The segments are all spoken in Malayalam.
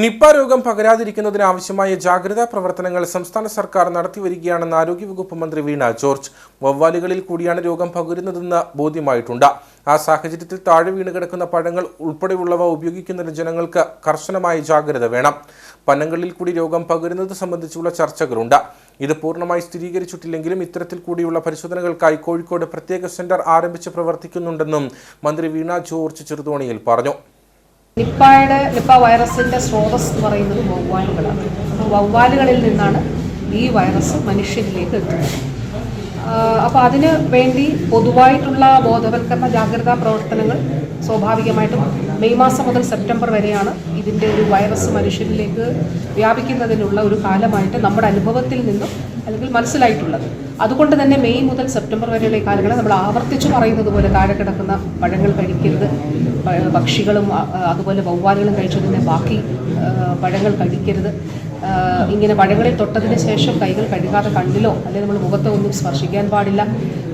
നിപ്പ രോഗം പകരാതിരിക്കുന്നതിന് ആവശ്യമായ ജാഗ്രതാ പ്രവർത്തനങ്ങൾ സംസ്ഥാന സർക്കാർ നടത്തിവരികയാണെന്ന് ആരോഗ്യവകുപ്പ് മന്ത്രി വീണ ജോർജ്. വവ്വാലുകളിൽ കൂടിയാണ് രോഗം പകരുന്നതെന്ന് ബോധ്യമായിട്ടുണ്ട്. ആ സാഹചര്യത്തിൽ താഴെ വീണ് കിടക്കുന്ന പഴങ്ങൾ ഉൾപ്പെടെയുള്ളവ ഉപയോഗിക്കുന്നതിന് ജനങ്ങൾക്ക് കർശനമായ ജാഗ്രത വേണം. പന്നങ്ങളിൽ കൂടി രോഗം പകരുന്നത് സംബന്ധിച്ചുള്ള ചർച്ചകളുണ്ട്. ഇത് പൂർണമായി സ്ഥിരീകരിച്ചിട്ടില്ലെങ്കിലും ഇത്തരത്തിൽ കൂടിയുള്ള പരിശോധനകൾക്കായി കോഴിക്കോട് പ്രത്യേക സെന്റർ ആരംഭിച്ച് പ്രവർത്തിക്കുന്നുണ്ടെന്നും മന്ത്രി വീണ ജോർജ് ചെറുതോണിയിൽ പറഞ്ഞു. നിപ്പായുടെ നിപ്പ വൈറസിന്റെ സ്രോതസ് എന്ന് പറയുന്നത് വവ്വാലുകളാണ്. അപ്പോൾ വവ്വാലുകളിൽ നിന്നാണ് ഈ വൈറസ് മനുഷ്യരിലേക്ക് എത്തുന്നത്. അപ്പോൾ അതിന് വേണ്ടി പൊതുവായിട്ടുള്ള ബോധവൽക്കരണ ജാഗ്രതാ പ്രവർത്തനങ്ങൾ സ്വാഭാവികമായിട്ടും മെയ് മാസം മുതൽ സെപ്റ്റംബർ വരെയാണ് ഇതിന്റെ ഒരു വൈറസ് മനുഷ്യരിലേക്ക് വ്യാപിക്കുന്നതിനുള്ള ഒരു കാലമായിട്ട് നമ്മുടെ അനുഭവത്തിൽ നിന്നും അല്ലെങ്കിൽ മനസ്സിലായിട്ടുള്ളത്. അതുകൊണ്ട് തന്നെ മെയ് മുതൽ സെപ്റ്റംബർ വരെയുള്ള കാലങ്ങളെ നമ്മൾ ആവർത്തിച്ച് പറയുന്നത് പോലെ താഴെ കിടക്കുന്ന പഴങ്ങൾ കഴിക്കരുത്. പക്ഷികളും അതുപോലെ വവ്വാലുകളും കഴിച്ചതിന്റെ ബാക്കി പഴങ്ങൾ കഴിക്കരുത്. ഇങ്ങനെ പഴങ്ങളിൽ തൊട്ടതിന് ശേഷം കൈകൾ കഴുകാതെ കണ്ണിലോ അല്ലെങ്കിൽ നമ്മൾ മുഖത്തോ ഒന്നും സ്പർശിക്കാൻ പാടില്ല.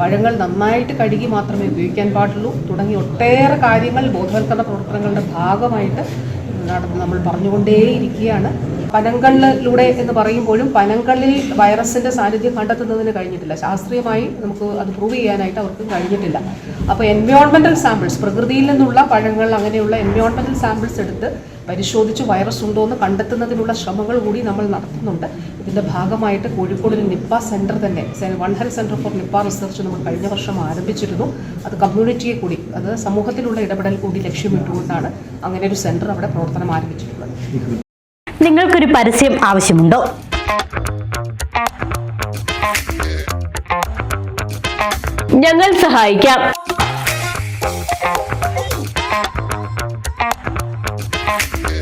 പഴങ്ങൾ നന്നായിട്ട് കഴുകി മാത്രമേ ഉപയോഗിക്കാൻ പാടുള്ളൂ. തുടങ്ങി ഒട്ടേറെ കാര്യങ്ങൾ ബോധവൽക്കരണ പ്രവർത്തനങ്ങളുടെ ഭാഗമായിട്ട് നടന്ന് നമ്മൾ പറഞ്ഞുകൊണ്ടേയിരിക്കുകയാണ്. പനങ്കളിലൂടെ എന്ന് പറയുമ്പോഴും പനങ്കളിൽ വൈറസിന്റെ സാന്നിധ്യം കണ്ടെത്തുന്നതിന് കഴിഞ്ഞിട്ടില്ല. ശാസ്ത്രീയമായി നമുക്ക് അത് പ്രൂവ് ചെയ്യാനായിട്ട് അവർക്കും കഴിഞ്ഞിട്ടില്ല. അപ്പോൾ എൻവയോൺമെന്റൽ സാമ്പിൾസ് പ്രകൃതിയിൽ നിന്നുള്ള പഴങ്ങൾ അങ്ങനെയുള്ള എൻവയോൺമെന്റൽ സാമ്പിൾസ് എടുത്ത് പരിശോധിച്ച് വൈറസ് ഉണ്ടോ എന്ന് കണ്ടെത്തുന്നതിനുള്ള ശ്രമങ്ങൾ കൂടി നമ്മൾ നടത്തുന്നുണ്ട്. ഇതിന്റെ ഭാഗമായിട്ട് കോഴിക്കോട് ഒരു നിപ്പ സെന്റർ തന്നെ one health centre for Nipah research നമ്മൾ കഴിഞ്ഞ വർഷം ആരംഭിച്ചിരുന്നു. അത് കമ്മ്യൂണിറ്റിയെ കൂടി അത് സമൂഹത്തിലുള്ള ഇടപെടൽ കൂടി ലക്ഷ്യമിട്ടുകൊണ്ടാണ് അങ്ങനെ ഒരു സെന്റർ അവിടെ പ്രവർത്തനം ആരംഭിച്ചിട്ടുള്ളത്. നിങ്ങൾക്കൊരു പരസ്യം ആവശ്യമുണ്ടോ? ഞങ്ങൾ സഹായിക്കാം.